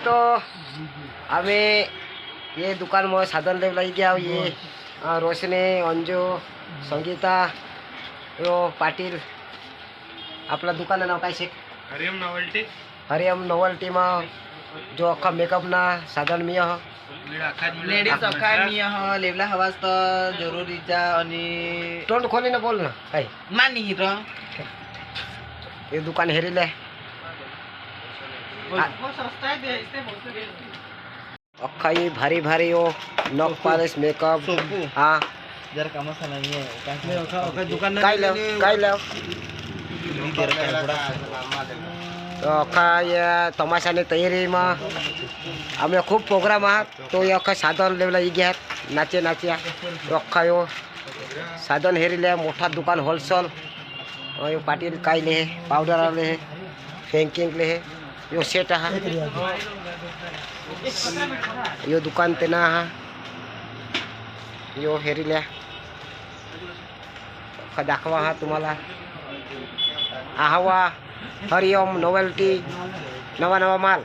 દોસ્તો હવે એ દુકાનમાં સાધનદેવ લઈ ગયા હોઈએ. રોશને અંજો સંગીતા પાટીલ આપણા દુકાનનું નામ કાંઈ છે? હરિયમ નોવલ્ટી. હરિયમ નોવલ્ટીમાં જો આખા મેકઅપના સાધન મિયા લેડીઝ અખા મિયા. લેવલા હવાસ તો જરૂરી જા અને ટોન્ટ ખોલીને બોલ ને કાંઈ. માની હીરો એ દુકાન હેરી લે. अखाई भारी भारी हो नॉक पालिश मेकअप हाँ जरा का मसाला नहीं है काश्मीर ओखा ओखा दुकान ना काई लो काई लो। तो अखा ये तमाशानी तयारी मा। आम्ही खूप प्रोग्राम आहात तो अखा साधन लेवला ई घ्यात नाचे नाच्या। तो अख्खा यो साधन हेरिले मोटा दुकान होलसेल। पाटील कायले हे पावडर आले हे फेंकिंगले हे। यो सेट हा यो दुकान तेना हा यो हेरिल्या का दाखवा हा तुम्हाला आहावा हरिओम नोवेल्टी नवा नवा माल